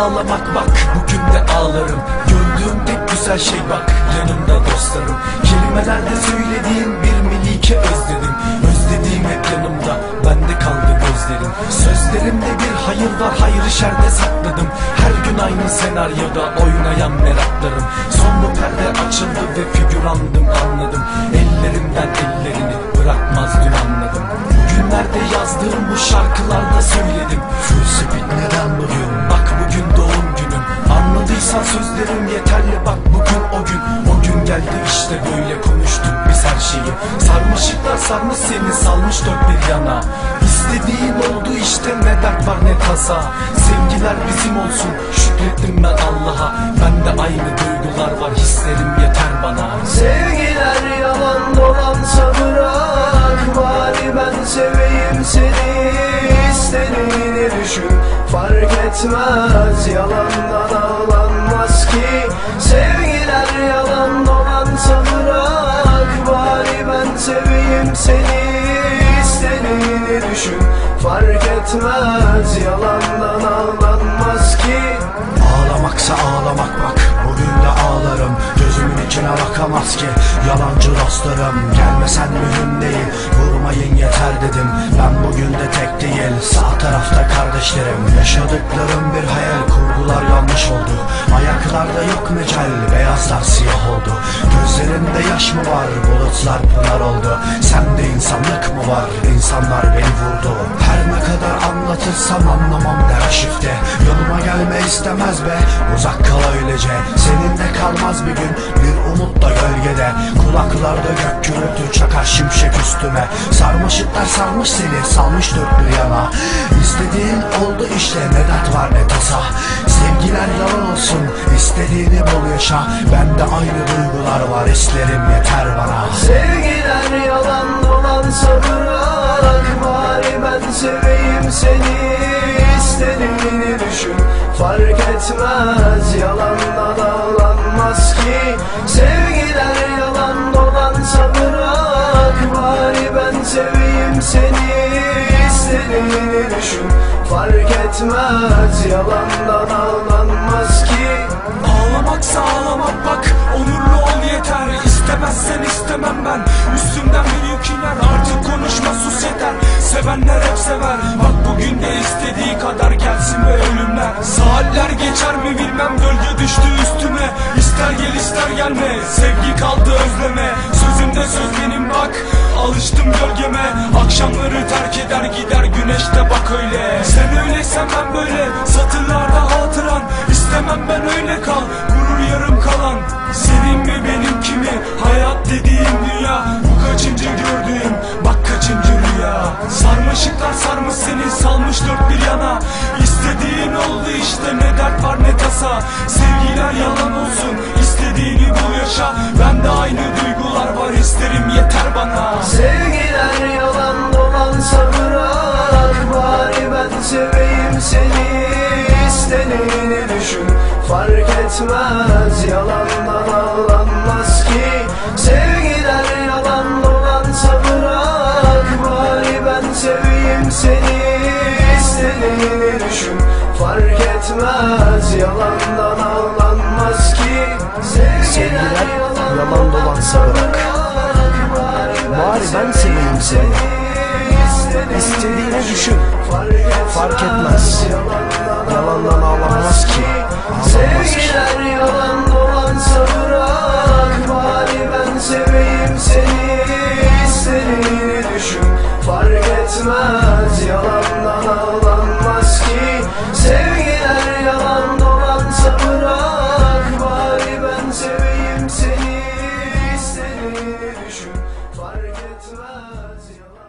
Ağlamak bak bugün de ağlarım. Gördüğüm tek güzel şey bak yanımda dostlarım. Kelimelerde söylediğim bir melike özledim. Özlediğim hep yanımda bende kaldı gözlerim. Sözlerimde bir hayır var hayrı şerde sakladım. Her gün aynı senaryoda oynayan meraklarım. Son bu perde Sarmaşıklar sarmış seni salmış dört bir yana. İstediğin oldu işte ne dert var ne tasa. Sevgiler bizim olsun şükrettim ben Allah'a. Bende aynı duygular var hislerim yeter bana. Sevgiler yalan dolansa bırak Bari ben seveyim seni. İstediğini düşün Fark etmez yalandan ağlanmaz Etmez yalandan ağlanmaz ki. Ağlamaksa ağlamak bak Bugün de ağlarım. Gözümün içine bakamaz ki Yalancı dostlarım. Gelmesen mühim değil Vurmayın yeter dedim. Ben bugün de tek değil Sağ tarafta kardeşlerim. Yaşadıklarım bir hayal Kurgular yanlış oldu. Ayaklarda yok mecal Beyazlar siyah oldu Gözlerimde yaş mı var? Bulutlar pınar oldu. Sende insanlık mı var? İnsanlar beni vurdu. Her ne kadar anlatırsam anlamam der şifte Yanıma gelme istemez be. Uzak kal öylece. Seninle kalmaz bir gün. Bir umut da gölgede. Kulaklarda gök gürültü çakar şimşek üstüme. Sarmaşıklar sarmış seni. Salmış dört bir yana. İstediğin oldu işte. Ne dert var ne tasa Sevgiler yalan olsun İstediğini bul yaşa. Bende aynı duygular var İsterim yeter bana. Sevgiler yalan dolansa bırak Bari ben seveyim seni. İstediğini düşün Fark etmez. Yalandan ağlanmaz ki. Sevgiler yalan dolansa bırak Bari ben seveyim seni İstediğini düşün Fark etmez yalandan ağlanmaz ki. Ağlamak bak onurlu Alıştım gölgeme Akşamları terk eder gider güneşte bak öyle. Sen öyleysen ben böyle Satırlarda hatıran. İstemem ben öyle kal Gurur yarım kalan. Senin mi benimki mi Hayat dediğim dünya. Bu kaçıncı gördüğüm? Bak kaçıncı rüya. Sarmaşıklar sarmış seni Salmış dört bir yana. İstediğin oldu işte Ne dert var ne tasa. Sevgiler yalan olsun bana Sevgiler yalan dolansa bırak Bari ben seveyim seni İstediğini düşün. Fark etmez yalandan ağlanmaz ki. Sevgiler yalan dolansa bırak Bari ben seveyim seni İstediğini düşün. Fark etmez yalandan Seveyim seni. İstediğini düşün. Fark etmez. Yalandan ağlanmaz ki. Ağlanmaz ki Fark etmez yalan